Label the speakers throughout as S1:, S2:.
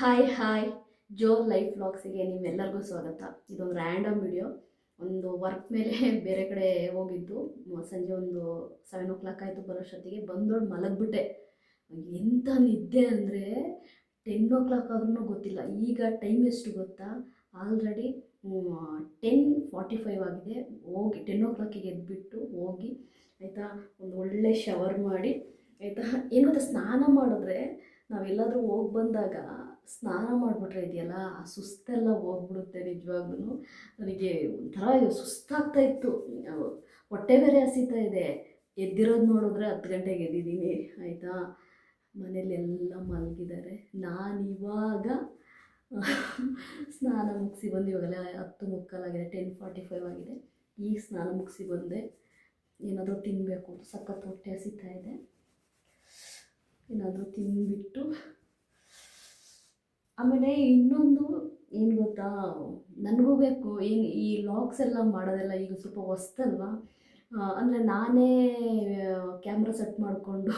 S1: Hi hi, Jo life ವ್ಲಾಗ್ಸಿಗೆ ನಿಮ್ಮೆಲ್ಲರಿಗೂ ಸ್ವಾಗತ. ಇದೊಂದು ರ್ಯಾಂಡಮ್ ವಿಡಿಯೋ ಒಂದು ವರ್ಕ್ ಮೇಲೆ ಬೇರೆ ಕಡೆ ಹೋಗಿದ್ದು. ಸಂಜೆ ಒಂದು ಸೆವೆನ್ ಓ ಕ್ಲಾಕ್ ಆಯಿತು ಬರೋಷ್ಟೊತ್ತಿಗೆ ಬಂದೋಳು ಮಲಗಿಬಿಟ್ಟೆ. ಎಂಥ ನಿದ್ದೆ ಅಂದರೆ ಟೆನ್ ಓ ಕ್ಲಾಕ್ ಆದ್ರೂ ಗೊತ್ತಿಲ್ಲ. ಈಗ ಟೈಮ್ ಎಷ್ಟು ಗೊತ್ತಾ? ಆಲ್ರೆಡಿ ಟೆನ್ ಫಾರ್ಟಿ ಫೈವ್ ಆಗಿದೆ. ಹೋಗಿ ಟೆನ್ ಓ ಕ್ಲಾಕಿಗೆ ಎದ್ಬಿಟ್ಟು ಹೋಗಿ, ಆಯಿತಾ, ಒಂದು ಒಳ್ಳೆ ಶವರ್ ಮಾಡಿ, ಆಯಿತಾ, ಏನು ಗೊತ್ತಾ, ಸ್ನಾನ ಮಾಡಿದ್ರೆ ನಾವೆಲ್ಲಾದರೂ ಹೋಗಿ ಬಂದಾಗ ಸ್ನಾನ ಮಾಡಿಬಿಟ್ರೆ ಇದೆಯಲ್ಲ, ಆ ಸುಸ್ತೆಲ್ಲ ಹೋಗ್ಬಿಡುತ್ತೆ ನಿಜವಾಗ್ಲೂ. ನನಗೆ ಒಂಥರ ಸುಸ್ತಾಗ್ತಾ ಇತ್ತು. ಹೊಟ್ಟೆ ಬೇರೆ ಹಸಿತಾ ಇದೆ. ಎದ್ದಿರೋದು ನೋಡಿದ್ರೆ ಹತ್ತು ಗಂಟೆಗೆ ಎದ್ದಿದ್ದೀನಿ ಆಯಿತಾ? ಮನೇಲಿ ಎಲ್ಲ ಮಲಗಿದ್ದಾರೆ. ನಾನು ಇವಾಗ, ಸ್ನಾನ ಮುಗಿಸಿ ಬಂದು ಇವಾಗೆಲ್ಲ ಹತ್ತು ಮುಕ್ಕಾಲಾಗಿದೆ ಟೆನ್ ಫಾರ್ಟಿ ಫೈವ್ ಆಗಿದೆ. ಈಗ ಸ್ನಾನ ಮುಗಿಸಿ ಬಂದೆ. ಏನಾದರೂ ತಿನ್ನಬೇಕು ಸಖತ್ ಹೊಟ್ಟೆ ಹಸಿತಾ ಇದೆ. ಏನಾದರೂ ತಿಂದ್ಬಿಟ್ಟು ಆಮೇಲೆ ಇನ್ನೊಂದು ಏನು ಗೊತ್ತಾ? ನನಗೂ ಬೇಕು. ಏನು ಈ ಲಾಗ್ಸ್ ಎಲ್ಲ ಮಾಡೋದೆಲ್ಲ ಈಗ ಸ್ವಲ್ಪ ಹೊಸ್ತಲ್ವಾ? ಅಂದರೆ ನಾನೇ ಕ್ಯಾಮ್ರಾ ಸೆಟ್ ಮಾಡಿಕೊಂಡು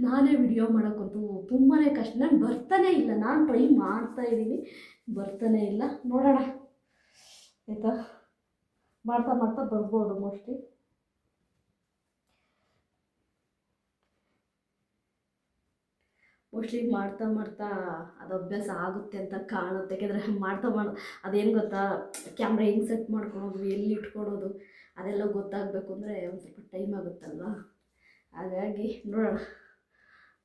S1: ನಾನೇ ವಿಡಿಯೋ ಮಾಡೋಕ್ಕಂತೂ ತುಂಬಾ ಕಷ್ಟ. ನಾನು ಬರ್ತಾನೇ ಇಲ್ಲ. ನಾನು ಟ್ರೈ ಮಾಡ್ತಾ ಇದ್ದೀನಿ. ಬರ್ತಾನೇ ಇಲ್ಲ. ನೋಡೋಣ. ಆಯಿತಾ? ಮಾಡ್ತಾ ಮಾಡ್ತಾ ಬರ್ಬೋದು ಮೋಸ್ಟ್ಲಿ ಮೋಸ್ಟ್ಲಿ ಮಾಡ್ತಾ ಮಾಡ್ತಾ ಅದು ಅಭ್ಯಾಸ ಆಗುತ್ತೆ ಅಂತ ಕಾಣುತ್ತೆ. ಯಾಕೆಂದರೆ ಮಾಡ್ತಾ ಮಾಡ, ಅದೇನು ಗೊತ್ತಾ? ಕ್ಯಾಮ್ರಾ ಹೆಂಗೆ ಸೆಟ್ ಮಾಡ್ಕೊಳೋದು, ಎಲ್ಲಿ ಇಟ್ಕೊಳೋದು, ಅದೆಲ್ಲ ಗೊತ್ತಾಗಬೇಕು ಅಂದರೆ ಒಂದು ಸ್ವಲ್ಪ ಟೈಮ್ ಆಗುತ್ತಲ್ವಾ? ಹಾಗಾಗಿ ನೋಡೋಣ.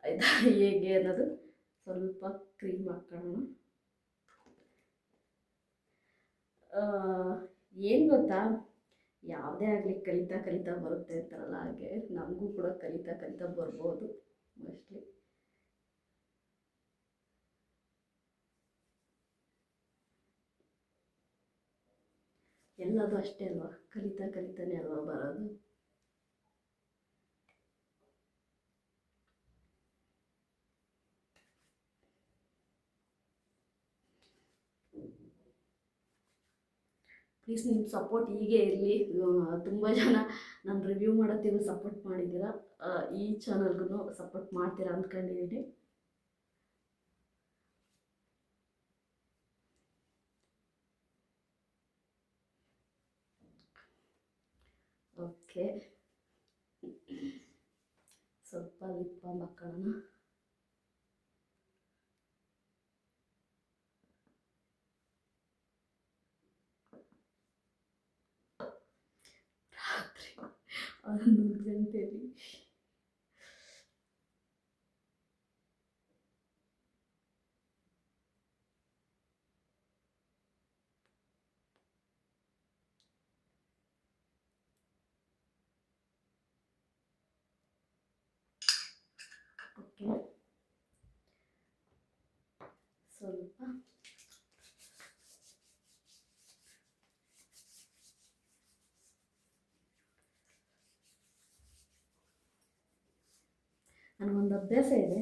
S1: ಆಯಿತಾ ಹೇಗೆ ಅನ್ನೋದು ಸ್ವಲ್ಪ ಕ್ರೀಮ್ ಮಾಡ್ಕೊಳ್ಳೋಣ. ಏನು ಗೊತ್ತಾ? ಯಾವುದೇ ಆಗಲಿ ಕಲಿತಾ ಕಲಿತಾ ಬರುತ್ತೆ ಅಂತಾರಲ್ಲ ಹಾಗೆ. ನಮಗೂ ಕೂಡ ಕಲಿತಾ ಕಲಿತಾ ಬರ್ಬೋದು ಮೋಸ್ಟ್ಲಿ ಎಲ್ಲದು ಅಷ್ಟೇ ಅಲ್ವಾ? ಕಲಿತಾ ಕಲಿತಾನೆ ಅಲ್ವಾ ಬರೋದು? ಪ್ಲೀಸ್ ನಿಮ್ಮ ಸಪೋರ್ಟ್ ಹೀಗೆ ಇರಲಿ. ತುಂಬ ಜನ ನಾನು ರಿವ್ಯೂ ಮಾಡೋತ್ತಿಗೂ ಸಪೋರ್ಟ್ ಮಾಡಿದ್ದೀರಾ. ಈ ಚಾನಲ್ಗೂ ಸಪೋರ್ಟ್ ಮಾಡ್ತೀರಾ ಅಂದ್ಕೊಂಡಿದ್ದೀನಿ ಓಕೆ ಸ್ವಲ್ಪ ಲಿಪ್ ಬಾಮ್ ಹಾಕೋಣ. ರಾತ್ರಿ ಹನ್ನೊಂದು ಗಂಟೆಯಲ್ಲಿ ಓಕೆ ಸ್ವಲ್ಪ. ನನಗೊಂದು ಅಭ್ಯಾಸ ಇದೆ.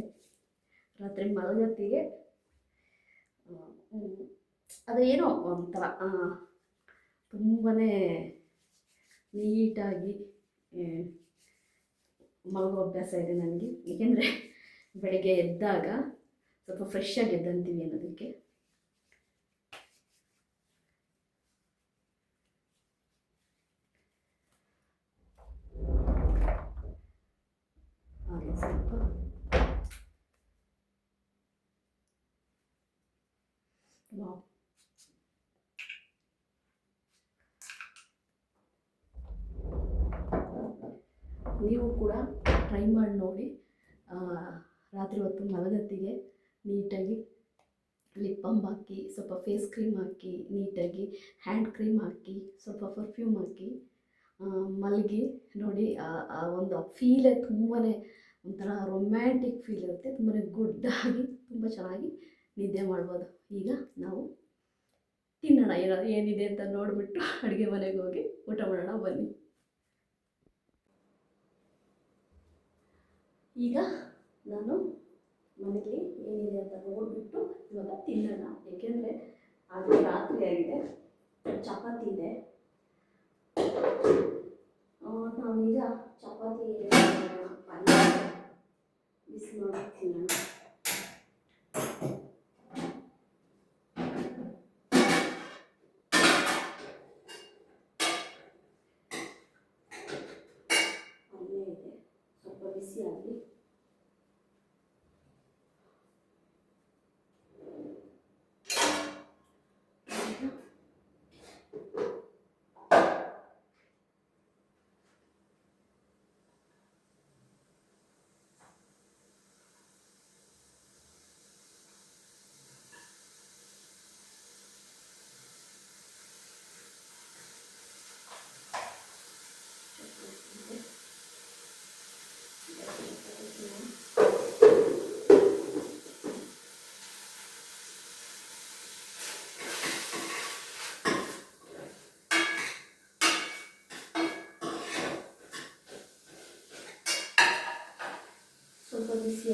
S1: ರಾತ್ರಿ ಮಲಗತ್ತಿಗೆ ಅದೇನೋ ಒಂಥರ ತುಂಬಾ ನೀಟಾಗಿ ಮಲಗೋ ಅಭ್ಯಾಸ ಇದೆ ನನಗೆ. ಏಕೆಂದರೆ ಬೆಳಗ್ಗೆ ಎದ್ದಾಗ ಸ್ವಲ್ಪ ಫ್ರೆಶ್ ಆಗಿ ಎದ್ದಂತೀವಿ ಅನ್ನೋದಕ್ಕೆ. ನೀವು ಕೂಡ ಟ್ರೈ ಮಾಡಿ ನೋಡಿ ರಾತ್ರಿ ಹೊತ್ತು ಮಲಗತ್ತಿಗೆ ನೀಟಾಗಿ ಲಿಪ್ ಬಾಮ್ ಹಾಕಿ, ಸ್ವಲ್ಪ ಫೇಸ್ ಕ್ರೀಮ್ ಹಾಕಿ, ನೀಟಾಗಿ ಹ್ಯಾಂಡ್ ಕ್ರೀಮ್ ಹಾಕಿ, ಸ್ವಲ್ಪ ಪರ್ಫ್ಯೂಮ್ ಹಾಕಿ ಮಲಗಿ ನೋಡಿ, ಆ- ಒಂದು ಫೀಲೇ ತುಂಬಾ ಒಂಥರ ರೊಮ್ಯಾಂಟಿಕ್ ಫೀಲ್ ಇರುತ್ತೆ. ತುಂಬಾ ಆಗಿ ತುಂಬ ಚೆನ್ನಾಗಿ ನಿದ್ದೆ ಮಾಡ್ಬೋದು. ಈಗ ನಾವು ತಿನ್ನೋಣ. ಏನೋ, ಏನಿದೆ ಅಂತ ನೋಡಿಬಿಟ್ಟು ಅಡುಗೆ ಮನೆಗೆ ಹೋಗಿ ಊಟ ಮಾಡೋಣ. ಬನ್ನಿ. ಈಗ ನಾನು ಮನೆಯಲ್ಲಿ ಏನಿದೆ ಅಂತ ನೋಡಿಬಿಟ್ಟು ಇವಾಗ ತಿನ್ನೋಣ. ಏಕೆಂದರೆ ಅದು ರಾತ್ರಿ ಆಗಿದೆ. ಚಪಾತಿ ಇದೆ. ನಾವೀಗ ಚಪಾತಿ ಪಲ್ಯ ಬಿಸಿ ಮಾಡಿ ತಿನ್ನೋಣ ಪಲ್ಯ ಇದೆ. ಸ್ವಲ್ಪ ಬಿಸಿ ಆಗಲಿ. ಬಿಸಿ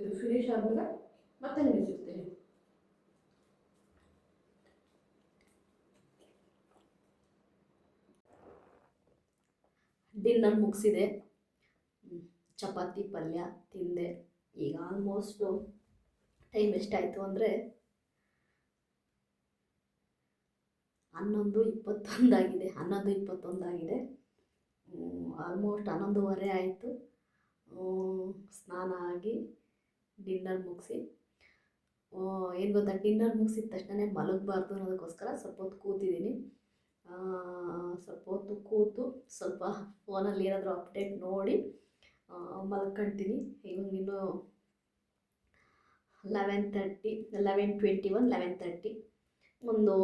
S1: ಇದು ಫಿನಿಶ್ ಆದ್ಮೇಲೆ ಮತ್ತೆ ನಿಮಗೆ ಸಿಗ್ತೀನಿ ಡಿನ್ನರ್ ಮುಗಿಸಿದೆ. ಚಪಾತಿ, ಪಲ್ಯ, ತಿಂದೆ. ಈಗ ಆಲ್ಮೋಸ್ಟು ಟೈಮ್ ಎಷ್ಟಾಯಿತು ಅಂದರೆ ಹನ್ನೊಂದು ಇಪ್ಪತ್ತೊಂದಾಗಿದೆ ಹನ್ನೊಂದು ಇಪ್ಪತ್ತೊಂದಾಗಿದೆ ಆಲ್ಮೋಸ್ಟ್ ಹನ್ನೊಂದುವರೆ ಆಯಿತು. ಸ್ನಾನ ಆಗಿ ಡಿನ್ನರ್ ಮುಗಿಸಿ. ಏನು ಗೊತ್ತಾ? ಡಿನ್ನರ್ ಮುಗಿಸಿದ ತಕ್ಷಣ ಮಲಗಬಾರ್ದು ಅನ್ನೋದಕ್ಕೋಸ್ಕರ ಸ್ವಲ್ಪ ಹೊತ್ತು ಕೂತಿದ್ದೀನಿ. ಸ್ವಲ್ಪ ಹೊತ್ತು ಕೂತು ಸ್ವಲ್ಪ ಫೋನಲ್ಲಿ ಏನಾದರೂ ಅಪ್ಡೇಟ್ ನೋಡಿ ಮಲ್ಕೊಳ್ತೀನಿ ಇವಾಗ ಇನ್ನು eleven thirty eleven twenty one eleven thirty ಒಂದು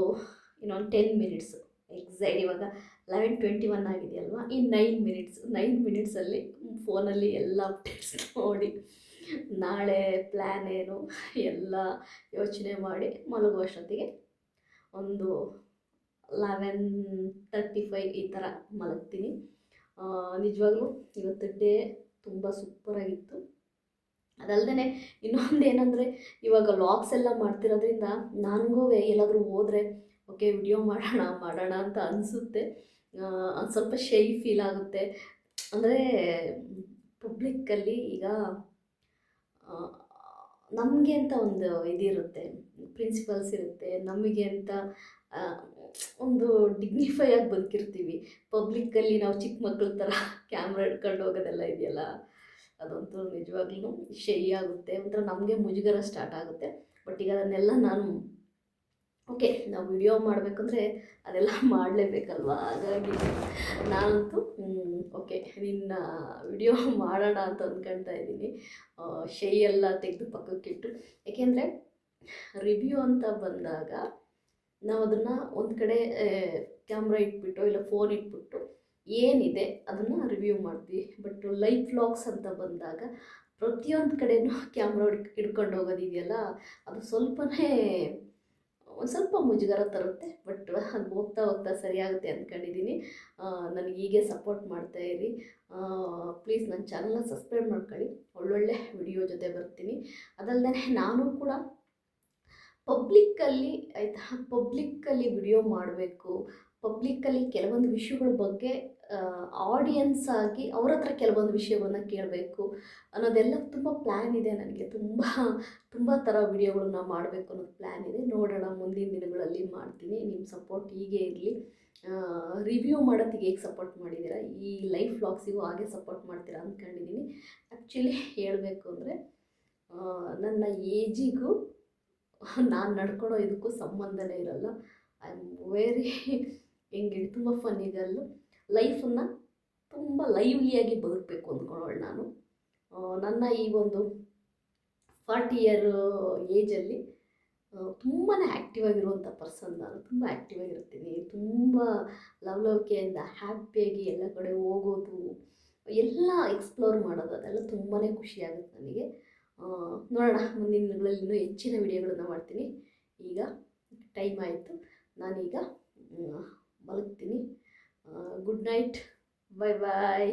S1: ಇನ್ನೊಂದು ಟೆನ್ ಮಿನಿಟ್ಸು ಎಕ್ಸಾಕ್ಟ್ ಇವಾಗ ಲೆವೆನ್ ಟ್ವೆಂಟಿ ಒನ್ ಆಗಿದೆಯಲ್ವಾ? ಈ ನೈನ್ ಮಿನಿಟ್ಸ್ ನೈನ್ ಮಿನಿಟ್ಸಲ್ಲಿ ಫೋನಲ್ಲಿ ಎಲ್ಲ ಅಪ್ಡೇಟ್ಸ್ ನೋಡಿ. ನಾಳೆ ಪ್ಲ್ಯಾನ್ ಏನು ಎಲ್ಲ ಯೋಚನೆ ಮಾಡಿ ಮಲಗುವಷ್ಟೊತ್ತಿಗೆ ಒಂದು ಲೆವೆನ್ ತರ್ಟಿ ಫೈವ್ ಈ ಥರ ಮಲಗ್ತೀನಿ. ನಿಜವಾಗ್ಲೂ ಇವತ್ತು ಡೇ ತುಂಬ ಸೂಪರಾಗಿತ್ತು ಅದಲ್ಲದೆ ಇನ್ನೊಂದು ಏನಂದರೆ ಇವಾಗ ಲಾಗ್ಸ್ ಎಲ್ಲ ಮಾಡ್ತಿರೋದ್ರಿಂದ ನನಗೂ ಎಲ್ಲಾದರೂ ಹೋದರೆ ಓಕೆ ವಿಡಿಯೋ ಮಾಡೋಣ ಮಾಡೋಣ ಅಂತ ಅನಿಸುತ್ತೆ. ಸ್ವಲ್ಪ ಶೈ ಫೀಲ್ ಆಗುತ್ತೆ. ಅಂದರೆ ಪಬ್ಲಿಕ್ಕಲ್ಲಿ ಈಗ ನಮಗೆ ಅಂತ ಒಂದು ಇದಿರುತ್ತೆ ಪ್ರಿನ್ಸಿಪಲ್ಸ್ ಇರುತ್ತೆ, ನಮಗೆ ಅಂತ ಒಂದು ಡಿಗ್ನಿಫೈ ಆಗಿ ಬದುಕಿರ್ತೀವಿ. ಪಬ್ಲಿಕ್ಕಲ್ಲಿ ನಾವು ಚಿಕ್ಕ ಮಕ್ಕಳ ಥರ ಕ್ಯಾಮ್ರಾ ಹಿಡ್ಕೊಂಡು ಹೋಗೋದೆಲ್ಲ ಇದೆಯಲ್ಲ ಅದಂತೂ ನಿಜವಾಗ್ಲೂ ಶೈ ಆಗುತ್ತೆ. ಒಂಥರ ನಮಗೆ ಮುಜುಗರ ಸ್ಟಾರ್ಟ್ ಆಗುತ್ತೆ. ಬಟ್ ಈಗ ಅದನ್ನೆಲ್ಲ ನಾನು ಓಕೆ ನಾವು ವಿಡಿಯೋ ಮಾಡಬೇಕಂದ್ರೆ ಅದೆಲ್ಲ ಮಾಡಲೇಬೇಕಲ್ವಾ? ಹಾಗಾಗಿ ನಾನಂತೂ ಓಕೆ ನಿನ್ನ ವಿಡಿಯೋ ಮಾಡೋಣ ಅಂತ ಅಂದ್ಕೊಳ್ತಾ ಇದ್ದೀನಿ. ಶೈ ಎಲ್ಲ ತೆಗೆದು ಪಕ್ಕಕ್ಕಿಟ್ಟು ಏಕೆಂದರೆ ರಿವ್ಯೂ ಅಂತ ಬಂದಾಗ ನಾವು ಅದನ್ನು ಒಂದು ಕಡೆ ಕ್ಯಾಮ್ರಾ ಇಟ್ಬಿಟ್ಟು ಇಲ್ಲ ಫೋನ್ ಇಟ್ಬಿಟ್ಟು ಏನಿದೆ ಅದನ್ನು ರಿವ್ಯೂ ಮಾಡ್ತೀವಿ. ಬಟ್ ಲೈವ್ ವ್ಲಾಗ್ಸ್ ಅಂತ ಬಂದಾಗ ಪ್ರತಿಯೊಂದು ಕಡೆಯೂ ಕ್ಯಾಮ್ರಾ ಹಿಡ್ ಹಿಡ್ಕೊಂಡು ಹೋಗೋದಿದೆಯಲ್ಲ ಅದು ಸ್ವಲ್ಪನೇ ಒಂದು ಸ್ವಲ್ಪ ಮುಜುಗರ ತರುತ್ತೆ ಬಟ್ ಅದು ಹೋಗ್ತಾ ಹೋಗ್ತಾ ಸರಿಯಾಗುತ್ತೆ ಅಂದ್ಕೊಂಡಿದ್ದೀನಿ ನನಗೆ ಹೀಗೆ ಸಪೋರ್ಟ್ ಮಾಡ್ತಾ ಇರಿ. ಪ್ಲೀಸ್ ನನ್ನ ಚಾನಲ್ನ ಸಬ್ಸ್ಕ್ರೈಬ್ ಮಾಡ್ಕೊಳ್ಳಿ. ಒಳ್ಳೊಳ್ಳೆ ವಿಡಿಯೋ ಜೊತೆ ಬರ್ತೀನಿ. ಅದಲ್ಲದೆ ನಾನು ಕೂಡ ಪಬ್ಲಿಕ್ಕಲ್ಲಿ ಆಯಿತಾ? ಪಬ್ಲಿಕ್ಕಲ್ಲಿ ವಿಡಿಯೋ ಮಾಡಬೇಕು. ಪಬ್ಲಿಕ್ಕಲ್ಲಿ ಕೆಲವೊಂದು ವಿಷಯಗಳ ಬಗ್ಗೆ ಆಡಿಯನ್ಸ್ ಆಗಿ ಅವ್ರ ಹತ್ರ ಕೆಲವೊಂದು ವಿಷಯವನ್ನು ಕೇಳಬೇಕು ಅನ್ನೋದೆಲ್ಲ ತುಂಬ ಪ್ಲ್ಯಾನ್ ಇದೆ ನನಗೆ. ತುಂಬ ತುಂಬ ಥರ ವಿಡಿಯೋಗಳನ್ನ ಮಾಡಬೇಕು ಅನ್ನೋದು ಪ್ಲ್ಯಾನ್ ಇದೆ. ನೋಡೋಣ, ಮುಂದಿನ ದಿನಗಳಲ್ಲಿ ಮಾಡ್ತೀನಿ. ನಿಮ್ಮ ಸಪೋರ್ಟ್ ಹೀಗೆ ಇರಲಿ. ರಿವ್ಯೂ ಮಾಡೋದಕ್ಕೆ ಹೇಗೆ ಸಪೋರ್ಟ್ ಮಾಡಿದ್ದೀರಾ ಈ ಲೈಫ್ ವ್ಲಾಗ್ಸಿಗೂ ಹಾಗೆ ಸಪೋರ್ಟ್ ಮಾಡ್ತೀರಾ ಅಂದ್ಕೊಂಡಿದ್ದೀನಿ ಆ್ಯಕ್ಚುಲಿ ಹೇಳಬೇಕು ಅಂದರೆ ನನ್ನ ಏಜಿಗೂ ನಾನು ನಡ್ಕೊಳ್ಳೋ ಇದಕ್ಕೂ ಸಂಬಂಧನೇ ಇರಲ್ಲ. ಐ ಆಮ್ ವೆರಿ ಹೆಂಗೆ ತುಂಬ ಫನ್ನಿ ಗರ್ಲು ಲೈಫನ್ನು ತುಂಬ ಲೈವ್ಲಿಯಾಗಿ ಬದುಕಬೇಕು ಅಂದ್ಕೊಳ್ಳೋಳು ನಾನು. ನನ್ನ ಈ ಒಂದು ಫಾರ್ಟಿ ಇಯರ್ ಏಜಲ್ಲಿ ತುಂಬಾ ಆ್ಯಕ್ಟಿವ್ ಆಗಿರುವಂಥ ಪರ್ಸನ್ ನಾನು. ತುಂಬ ಆ್ಯಕ್ಟಿವ್ ಆಗಿರ್ತೀನಿ. ತುಂಬ ಲವಲವಿಕೆಯಿಂದ ಹ್ಯಾಪಿಯಾಗಿ ಎಲ್ಲ ಕಡೆ ಹೋಗೋದು, ಎಲ್ಲ ಎಕ್ಸ್ಪ್ಲೋರ್ ಮಾಡೋದು, ಅದೆಲ್ಲ ತುಂಬಾ ಖುಷಿಯಾಗುತ್ತೆ ನನಗೆ. ನೋಡೋಣ ಮುಂದಿನ ದಿನಗಳಲ್ಲಿ ಇನ್ನೂ ಹೆಚ್ಚಿನ ವಿಡಿಯೋಗಳನ್ನು ಮಾಡ್ತೀನಿ. ಈಗ ಟೈಮ್ ಆಯಿತು. ನಾನೀಗ ಮಲಗ್ತೀನಿ. ಗುಡ್ ನೈಟ್ ಬಾಯ್ ಬಾಯ್